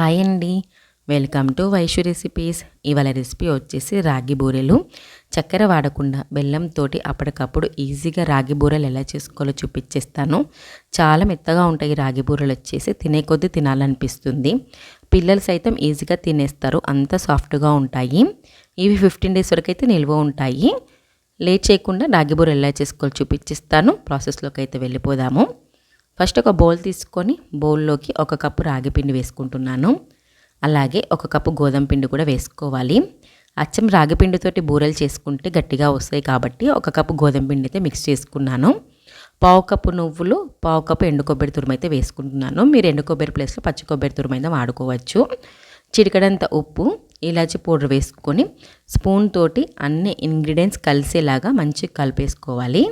Hi అండి. Welcome to Vaishu recipes ఇవాళ recipe వచ్చేసి రాగి బూరెలు. చక్కెర వాడకుండా బెల్లంతో అప్పటికప్పుడు ఈజీగా రాగి బూరెలు ఎలా చేసుకోవాలో చూపించేస్తాను చాలా మెత్తగా ఉంటాయి రాగి బూరెలు వచ్చేసి తినే కొద్దీ తినాలనిపిస్తుంది. పిల్లలు సైతం ఈజీగా తినేస్తారు. అంత సాఫ్ట్గా ఉంటాయి. ఇవి ఫిఫ్టీన్ డేస్ వరకు అయితే నిల్వ ఉంటాయి. లేట్ చేయకుండా రాగి బూరెలు ఎలా చేసుకోవాలో చూపించేస్తాను ప్రాసెస్లోకి అయితే వెళ్ళిపోదాము. ఫస్ట్ ఒక బౌల్ తీసుకొని బౌల్లోకి ఒక కప్పు రాగి పిండి వేసుకుంటున్నాను. అలాగే ఒక కప్పు గోధుమ పిండి కూడా వేసుకోవాలి. అచ్చం రాగి పిండితోటి బూరెలు చేసుకుంటే గట్టిగా వస్తాయి కాబట్టి ఒక కప్పు గోధుమ పిండి అయితే మిక్స్ చేసుకున్నాను. పావు కప్పు నువ్వులు పావు కప్పు ఎండు కొబ్బరి తురుము అయితే వేసుకుంటున్నాను. మీరు ఎండు కొబ్బరి ప్లేస్లో పచ్చి కొబ్బరి తురుము అయితే వాడుకోవచ్చు. చిటికడంత ఉప్పు ఇలాచి పౌడర్ వేసుకొని స్పూన్ తోటి అన్ని ఇంగ్రీడియంట్స్ కలిసేలాగా మంచిగా కలిపేసుకోవాలి.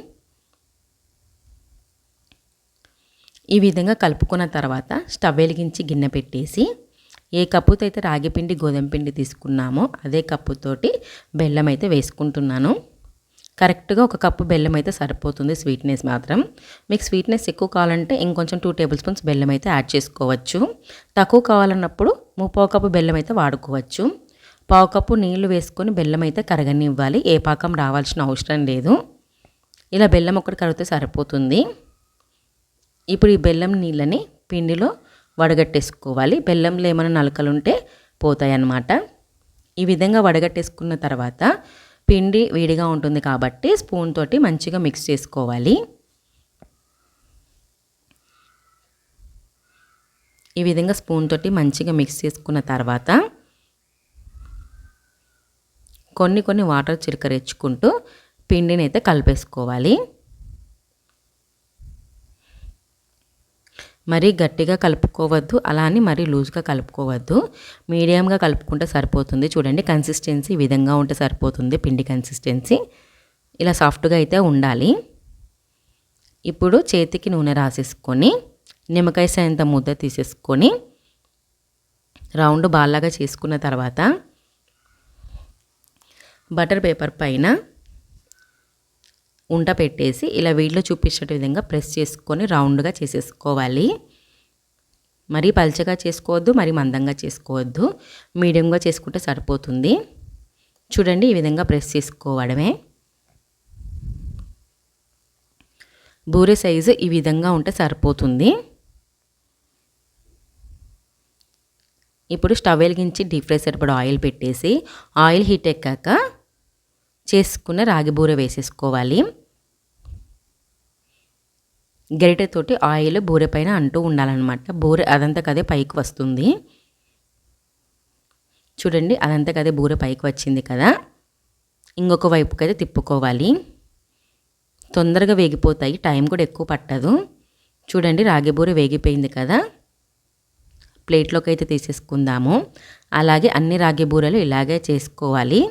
ఈ విధంగా కలుపుకున్న తర్వాత స్టవ్ వెలిగించి గిన్నె పెట్టేసి ఏ కప్పుతో అయితే రాగిపిండి గోధుమ పిండి తీసుకున్నామో అదే కప్పుతోటి బెల్లం అయితే వేసుకుంటున్నాను. కరెక్ట్గా ఒక కప్పు బెల్లం అయితే సరిపోతుంది స్వీట్నెస్ మాత్రం. మీకు స్వీట్నెస్ ఎక్కువ కావాలంటే ఇంకొంచెం టూ టేబుల్ స్పూన్స్ బెల్లం అయితే యాడ్ చేసుకోవచ్చు. తక్కువ కావాలన్నప్పుడు ముప్పావు కప్పు బెల్లం అయితే వాడుకోవచ్చు. పావు కప్పు నీళ్ళు వేసుకొని బెల్లం అయితే కరగనివ్వాలి. ఏ పాకం రావాల్సిన అవసరం లేదు. ఇలా బెల్లం ఒకటి కరిగితే సరిపోతుంది. ఇప్పుడు ఈ బెల్లం నీళ్ళని పిండిలో వడగట్టేసుకోవాలి. బెల్లంలో ఏమైనా నలకలు ఉంటే పోతాయన్నమాట. ఈ విధంగా వడగట్టేసుకున్న తర్వాత పిండి వేడిగా ఉంటుంది కాబట్టి స్పూన్ తోటి మంచిగా మిక్స్ చేసుకోవాలి. ఈ విధంగా స్పూన్ తోటి మంచిగా మిక్స్ చేసుకున్న తర్వాత కొన్ని కొన్ని వాటర్ చిలకరించుకుంటూ పిండిని అయితే కలిపేసుకోవాలి. మరీ గట్టిగా కలుపుకోవద్దు అలా అని మరీ లూజ్గా కలుపుకోవద్దు. మీడియంగా కలుపుకుంటే సరిపోతుంది. చూడండి కన్సిస్టెన్సీ ఈ విధంగా ఉంటే సరిపోతుంది పిండి కన్సిస్టెన్సీ ఇలా సాఫ్ట్గా అయితే ఉండాలి. ఇప్పుడు చేతికి నూనె రాసేసుకొని నిమ్మకాయ సాయంత ముద్ద తీసేసుకొని రౌండ్ బాల్లాగా చేసుకున్న తర్వాత బటర్ పేపర్ పైన ఉంట పెట్టేసి ఇలా వీడిలో చూపించిన విధంగా ప్రెస్ చేసుకొని రౌండ్గా చేసేసుకోవాలి. మరీ పల్చగా చేసుకోవద్దు మరీ మందంగా చేసుకోవద్దు. మీడియంగా చేసుకుంటే సరిపోతుంది. చూడండి ఈ విధంగా ప్రెస్ చేసుకోవడమే. బూరె సైజు ఈ విధంగా ఉంటే సరిపోతుంది. ఇప్పుడు స్టవ్ వెలిగించి డీప్ ఫ్రై సరిపడ ఆయిల్ పెట్టేసి ఆయిల్ హీట్ ఎక్కాక చేసుకున్న రాగి బూర వేసేసుకోవాలి. గరిటెతోటి ఆయిల్ బూరె పైన అంటూ ఉండాలన్నమాట. బూరె అదంతా కదే పైకి వస్తుంది. చూడండి అదంతా కదే బూరె పైకి వచ్చింది కదా. ఇంకొక వైపుకి అయితే తిప్పుకోవాలి. తొందరగా వేగిపోతాయి. టైం కూడా ఎక్కువ పట్టదు. చూడండి రాగి బూరె వేగిపోయింది కదా. ప్లేట్లోకి అయితే తీసేసుకుందాము. అలాగే అన్ని రాగి బూరెలు ఇలాగే చేసుకోవాలి.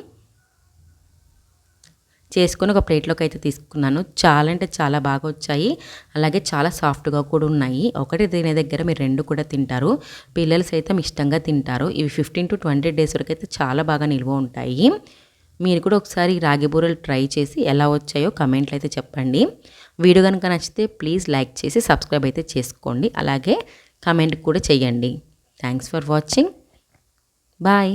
చేసుకొని ఒక ప్లేట్లోకి అయితే తీసుకున్నాను. చాలా అంటే చాలా బాగా వచ్చాయి. అలాగే చాలా సాఫ్ట్గా కూడా ఉన్నాయి. ఒకటి తినే దగ్గర మీరు రెండు కూడా తింటారు. పిల్లలు సైతం ఇష్టంగా తింటారు. ఇవి ఫిఫ్టీన్ టు ట్వంటీ డేస్ వరకు అయితే చాలా బాగా నిల్వ ఉంటాయి. మీరు కూడా ఒకసారి రాగి బూరెలు ట్రై చేసి ఎలా వచ్చాయో కమెంట్లు అయితే చెప్పండి. వీడియో కనుక నచ్చితే ప్లీజ్ లైక్ చేసి సబ్స్క్రైబ్ అయితే చేసుకోండి. అలాగే కమెంట్ కూడా చేయండి. Thanks for watching. బాయ్.